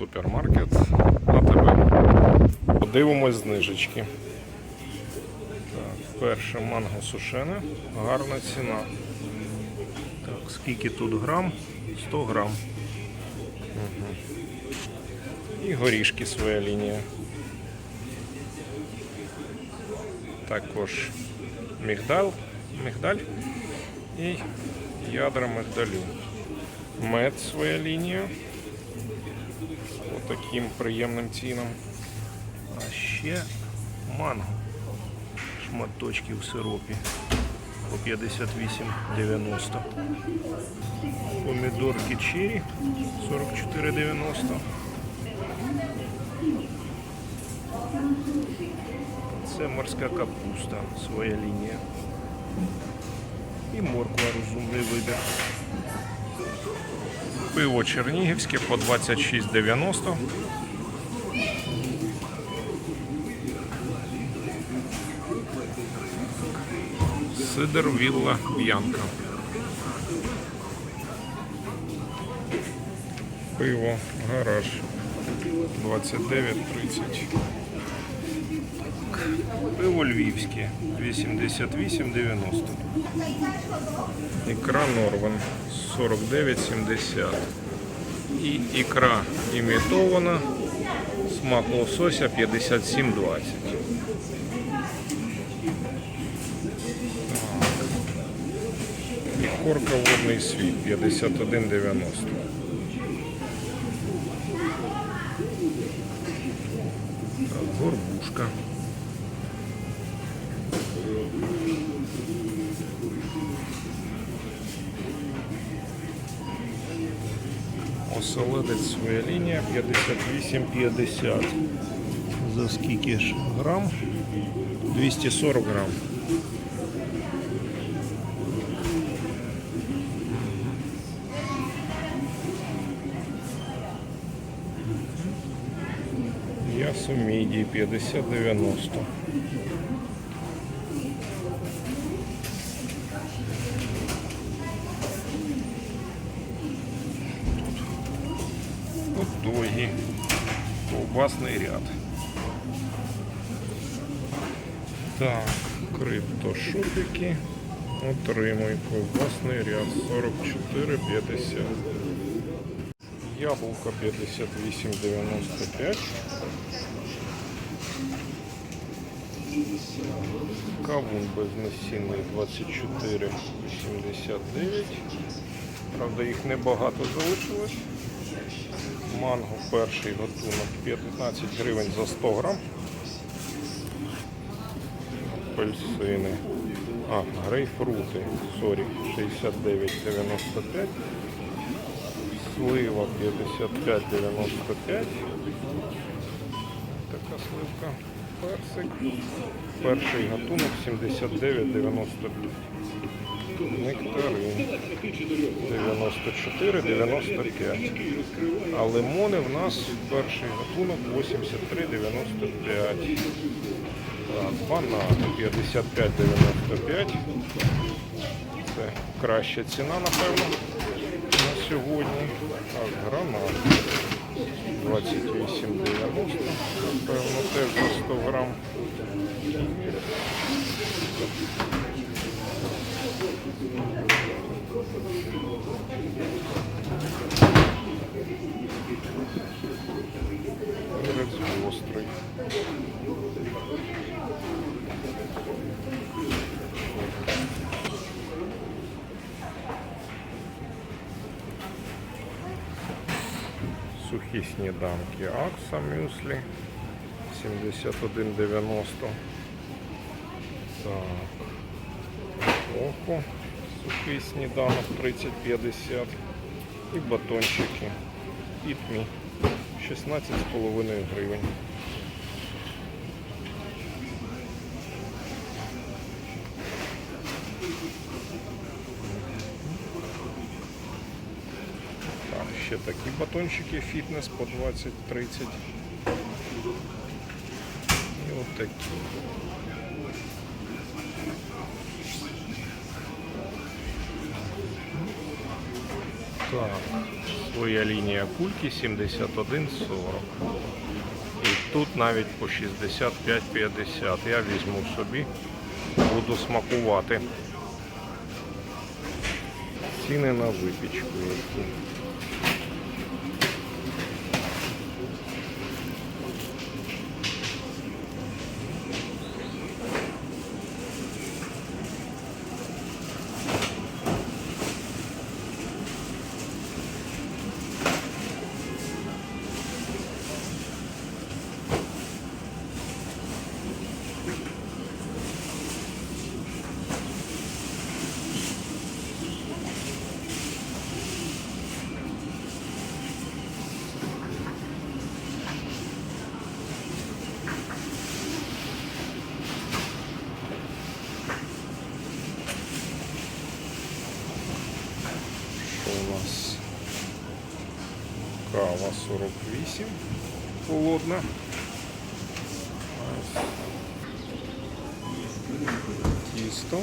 Супермаркет АТБ. Подивимось знижечки. Так, перше манго сушене, гарна ціна. Так, скільки тут грам? 100 грам. Угу. І горішки своя лінія. Також мігдаль, мігдаль і ядра мигдалю. Мед своя лінія. Таким приємним цінам. А ще манго. Шматочки в сиропі по 58,90. Помідорки чирі 44,90. Це морська капуста, своя лінія. І морква розумний вибір. Пиво чернігівське по 26,90. Сидер Вілла Б'янка. Пиво гараж 29,30. Пиво львівське 88,90. Ікра Норвен 49,70. І ікра імітована. Смак лосося 57,20. І корка водний світ 51,90. Горбушка. Оселедець своя лінія 58,50. За скільки ж грам? 240 грам. М'ясо мідії 50-90. Тут догі. Ковбасний ряд. Так, криптошопики. Отримуй ковбасний ряд 44,50. Яблуко 58,95. Кавун безнасінний 24,89. Правда, їх небагато залишилось. Манго перший готунок 15 гривень за 100 грам. Апельсини. А, грейпфрути, сорі, 69,95. Слива 55,95. Така сливка. Персик. Перший гатунок 79,95. Нектарин 94,95. А лимони в нас перший гатунок 83,95. Так, банани 55,95. Це краща ціна, напевно, на сьогодні. Так, гранат 28,90. Напевно, теж за 100 грам. Сухі сніданки Акса Мюслі 71,90. Так. Око. Сухий сніданок 30,50. І батончики. Ітмі 16,5 гривень. Так, ще такі батончики фітнес по 20-30. І от Так, своя лінія кульки 71,40. І тут навіть по 65,50. Я візьму собі, буду смакувати. Ціни на випічку. які. Нас? Кава 48 холодна. Тісто.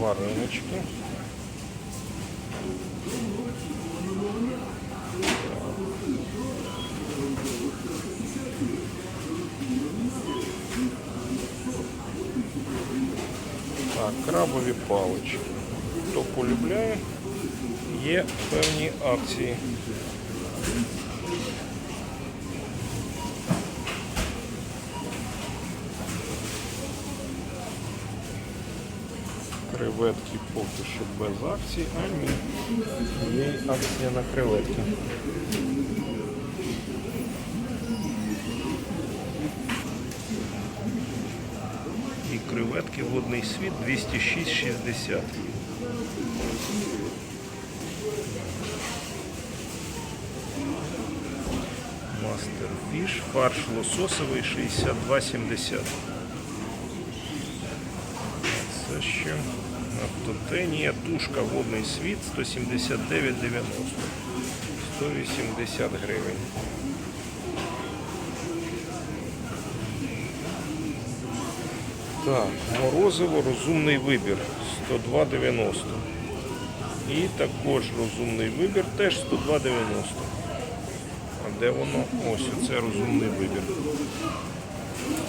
Варенички. Крабові палички. Хто полюбляє, є певні акції. Креветки поки що без акцій, а ні. Є акція на креветки. Креветки водний світ 206,60. Мастерфіш, фарш лососовий 62,70. Це ще автотенія, тушка водний світ 179,90. 180 гривень. Так, морозиво розумний вибір 102,90. І також розумний вибір теж 102,90. А де воно? Ось оце розумний вибір.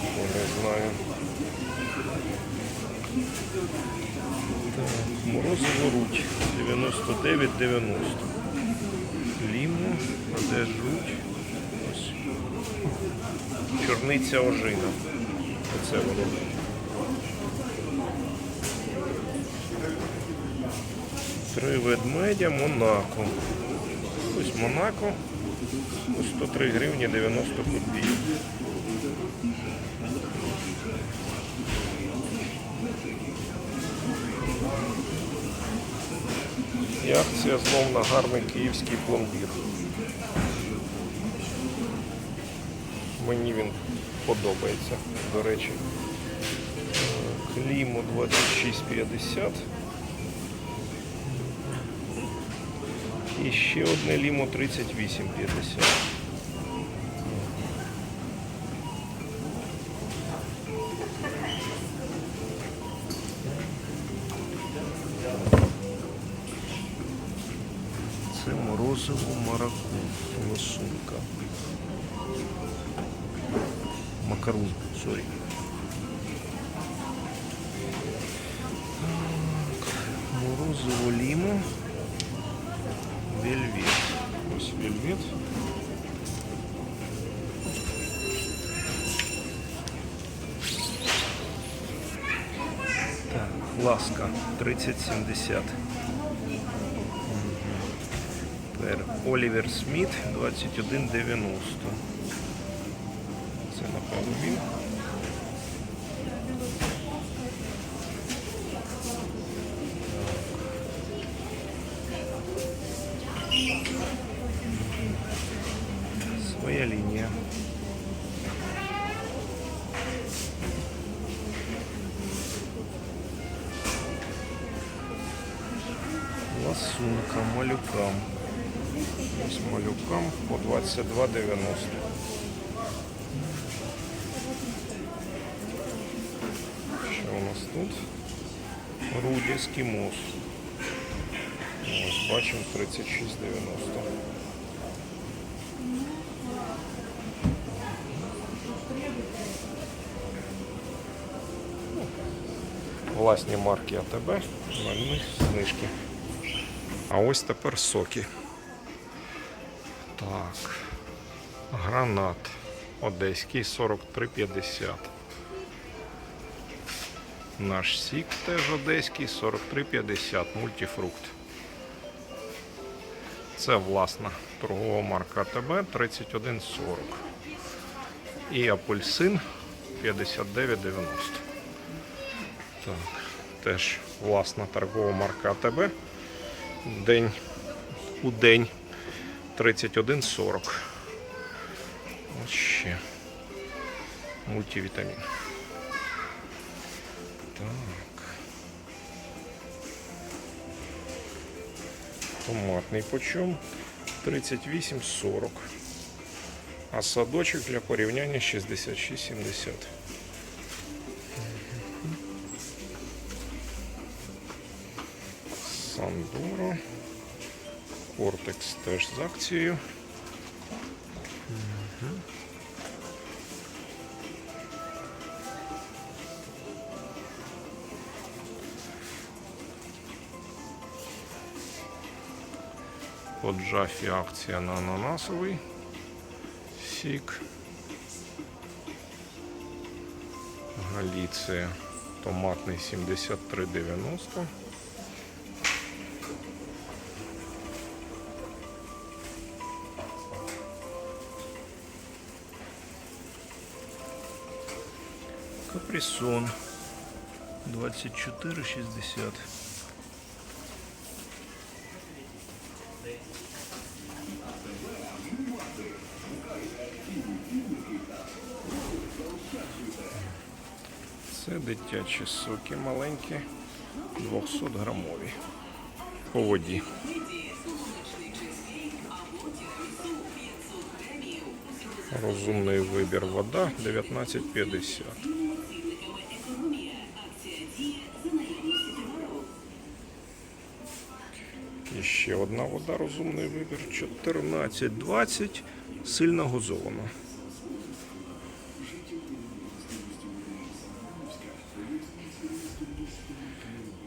О, не знаю. Так, морозиво руть 99,90. Ліму, а де ж руть? Ось. Чорниця ожина. Оце воно. Три ведмедя Монако. Ось Монако. Ось 103 гривні 90 копійок. І акція знов на гарний київський пломбір. Мені він подобається, до речі. Е, Кліму 26,50. І ще одне лімо 38,50. Це морозиво мараку, лосунка. Макарун, сорі. Морозиво лімо. Вельвет. Ось вельвет. Так, ласка 3070. Тепер Олівер Сміт 2190. Це напевно він. Ось малюкам по 22,90. Що у нас тут? Руді Ескімос. Ось бачимо 36,90. Власні марки АТБ, на знижки. А ось тепер соки. Так. Гранат. Одеський 43,50. Наш сік теж одеський 43,50. Мультифрукт. Це власна торгова марка АТБ 31,40. І апельсин 59,90. Так, теж власна торгова марка АТБ. День у день 31,40. Ось ще. Мультивітамін. Так. Томатний почем 38,40. А садочок для порівняння 66,70. Сандоро. Кортекс теж з акцією. По Джафі акція на ананасовий сік. Галіція томатний 73,90. Каприсон 24,60. Це дитячі соки маленькі, 200 грамові. По воді. Розумний вибір вода 19,50. Одна вода розумний вибір 14,20 сильно газована.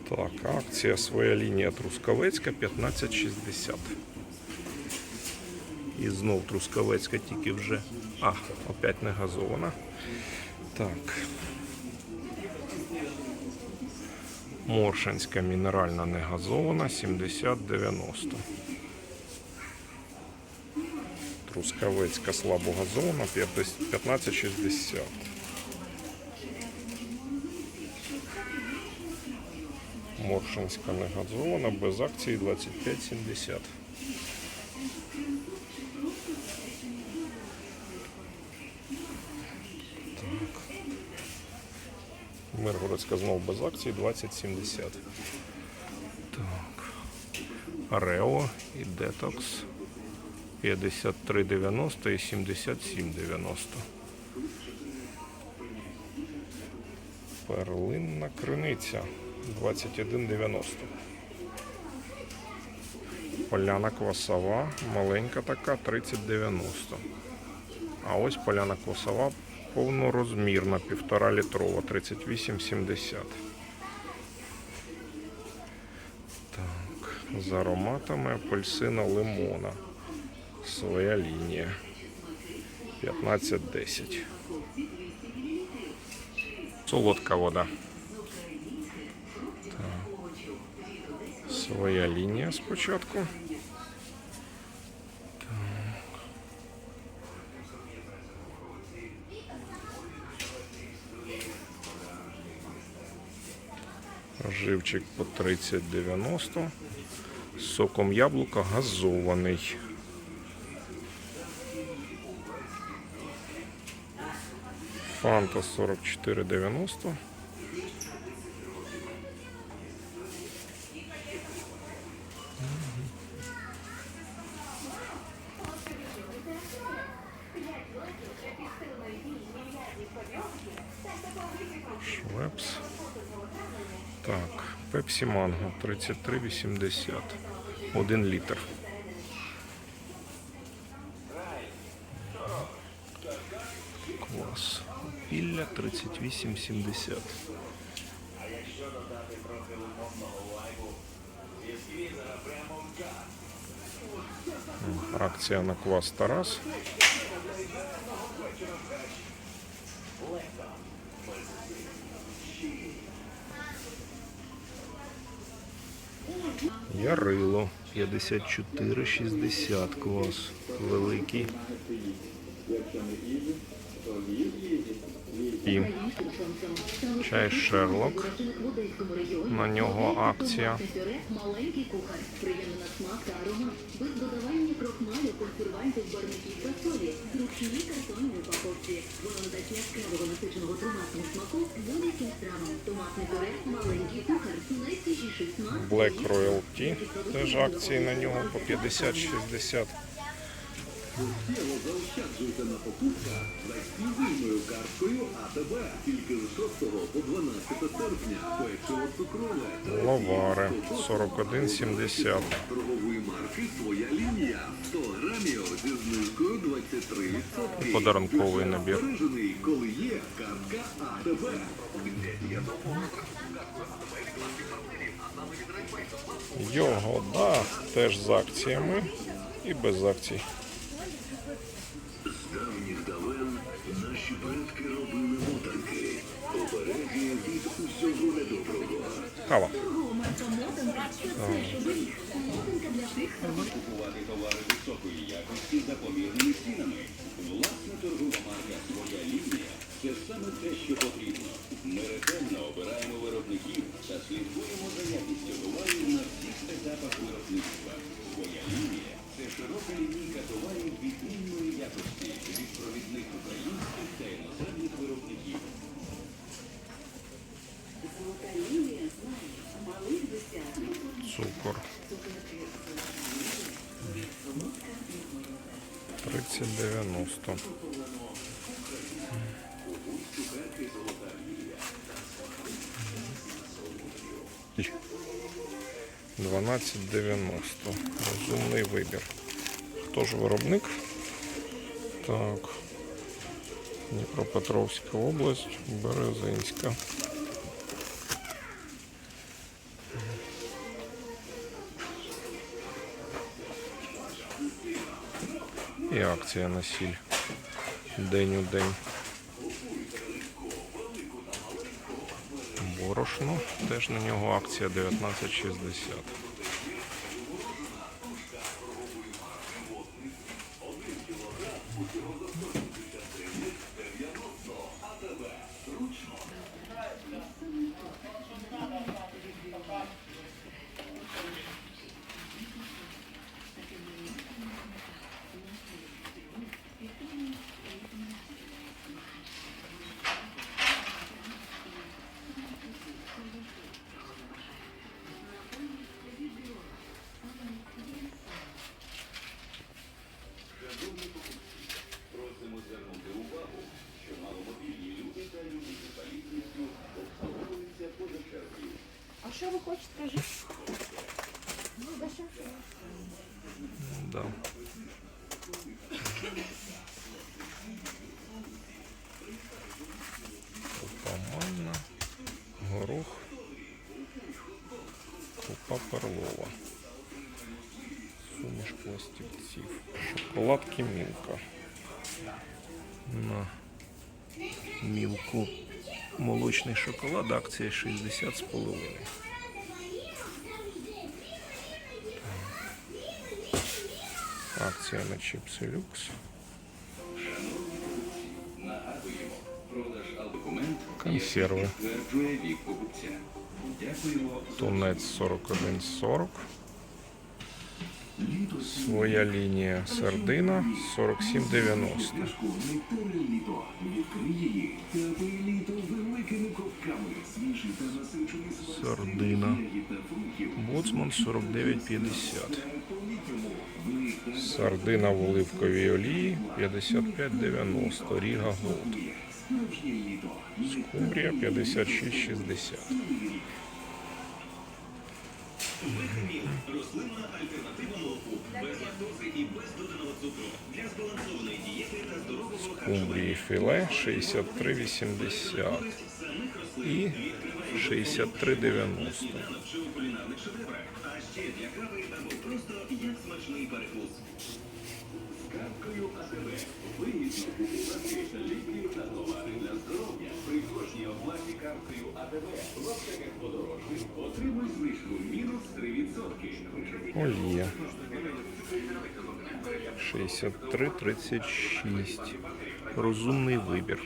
Так, акція своя лінія Трускавецька 15,60. І знов Трускавецька тільки вже. А, опять не газована. Так. Моршинська мінеральна негазована 70,90. Трускавецька слабогазована 15,60. Моршинська негазована без акції 25,70. Миргородська знов без акції 20,70. Так. Арео і Детокс 53,90 і 77,90. Перлинна криниця 21,90. Поляна квасова, маленька така 30,90. А ось поляна квасова повнорозмірна, півтора літрова, 38,70. Так, з ароматами апельсина лимона. Своя лінія. 15,10. Солодка вода. Так. Своя лінія спочатку. Живчик по 30,90. З Соком яблука газований. Фанта 44,90. Пепсі Манго 33,80. 1 літр. Клас. Пілля 38,70. М, Акція на квас Тарас. Ярило 54,60 квас. Великий. І чай Шерлок. На нього акція. Маленький кухар. Приємний на. Black Royal. Теж акції на нього по 50-60. Суттєво заощаджуйте на покупках з ексклюзивною карткою АТБ. Тільки з 6 по 12 серпня. Печиво цукрове. Лавари 41,70. Торгової марки «Своя лінія». 100 грамів зі знижкою 23%. Подарунковий набір. Збережений, коли є картка АТБ. Йогода теж з акціями і без акцій. Кава. Купувати товари високої якості за помірними цінами. Власна торгова марка «Своя лінія» – це саме те, що потрібно. Ми ретельно обираємо виробників та слідкуємо 30,90. І 12,90. Розумний вибір. Хто ж виробник? Так. Дніпропетровська область, Березинська. І акція на сіль. День у день. Борошно. Теж на нього акція 19,60. Хочете, скажіть? Ну, да. Купа горох, купа перлова. Суміш пластівців. Шоколадки Мілка. На мілку молочний шоколад, акція 60 з половиною. Акція на чіпси люкс. Нагадуємо, продаж документ Консерви. Тунець 41,40. Своя лінія сардина 47,90. шкурний турель літо. Відкрий її та пий літо великими ковтками. Свіжий та насичений смак Сардина. Боцман 49,50. По-літньому Сардина в оливковій олії 55,90. Ріга Голд. Скумбрія 56,60. Витамін – рослинна альтернатива молоку, без лактози і без доданого цукру. Для збалансованої дієти та здорового харчування. філе 63,80 і 63,90. чи у кулінарних шедеврах, а ще для кави або просто як смачний перекус. З кавкою АТБ вигідно купувати ліки та товари для здоров'я. При кожній оплаті кавкою АТБ в аптеках подорожник отримуй знижку мінус 3%. Олія 63,36. Розумний вибір.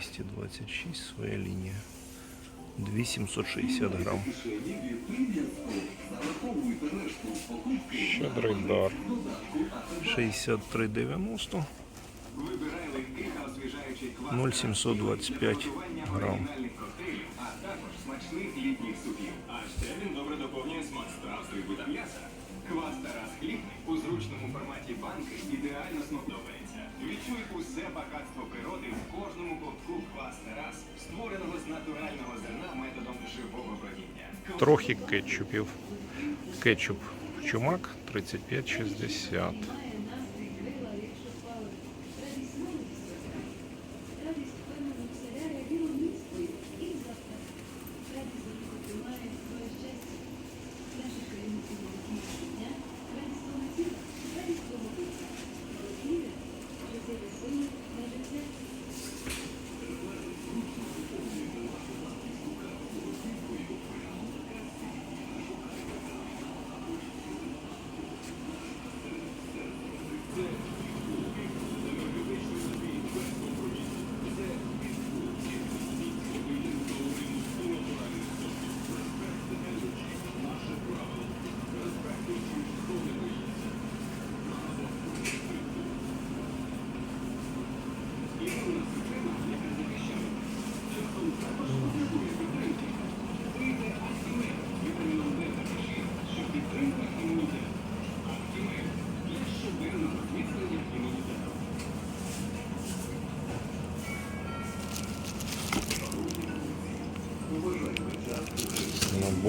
Двісті двадцять шість своя лінія. 2760 грам. Щедрий дар. 63,90. 0,725 грам. коктейлів, а також смачних літніх супів. А ще він добре доповнює смак страв з риби та м'яса. Квас Тарас хліб у зручному форматі банки ідеально смакдобається. Відчуй усе багатство природи в кожному ковтку квас терас, створеного з натурального зерна методом живого бродіння. Трохи кетчупів. Кетчуп чумак 35,60.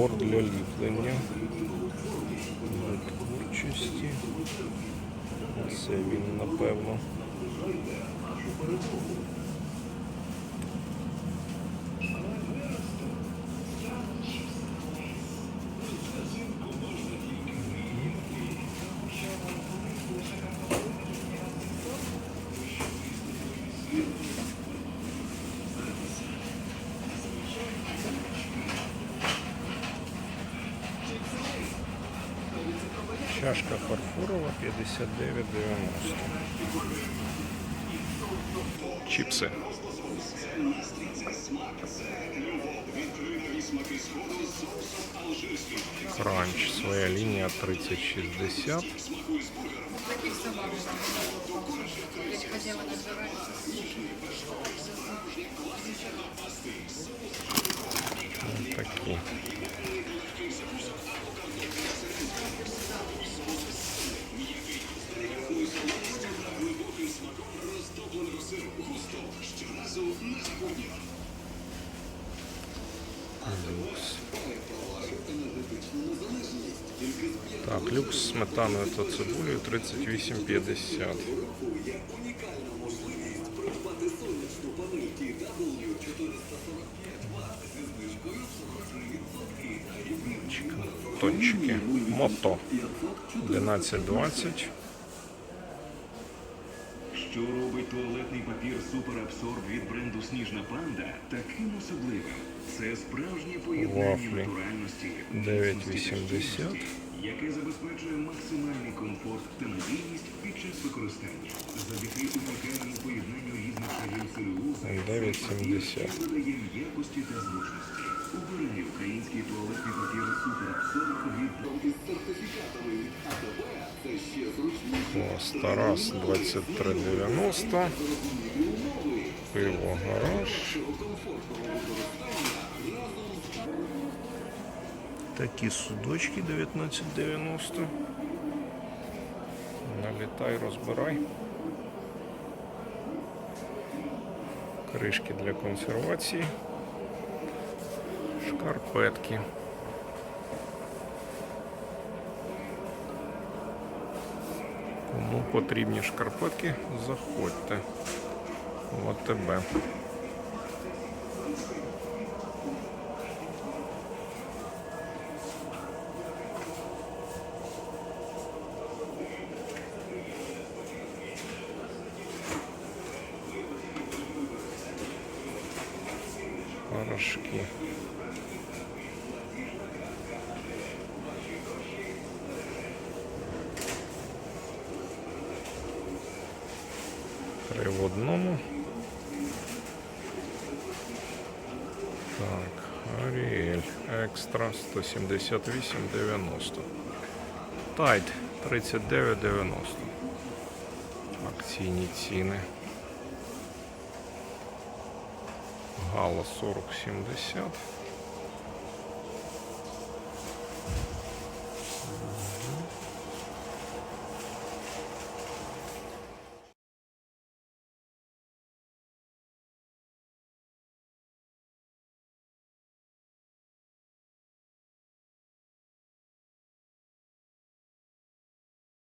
Набор для ліплення. Для творчості. Це він, напевно. Чашка фарфорова 59,90. Чіпси. Кранч. Своя лінія 3060. Таких собак. Здесь хозяева называются. Такі. Люкс з сметаною та цибулею 38,50. Тончики. Мото. 11,20. Що робить туалетний папір Супер Абсорб від бренду Сніжна Панда таким особливим? Це справжнє поєднання Вафлі. натуральності, 9,80. Яке забезпечує максимальний комфорт та надійність під час використання. Завдяки унікальному поєднанню різних шарів целюлози 9,70. що додає якості та зручності. Обирай український туалетний папір Супер Абсорб від із сертифікатами від АТБ. Це ще зручніше. Ось Тарас 23,90. Пиво гараж. Такі судочки 19,90. На Залітай, розбирай. Кришки для консервації. Шкарпетки. Кому потрібні шкарпетки, заходьте в ОТБ. Три. Так, Аріель Екстра 178,90. Тайт 39,90. Акційні ціни. Гала 40,70.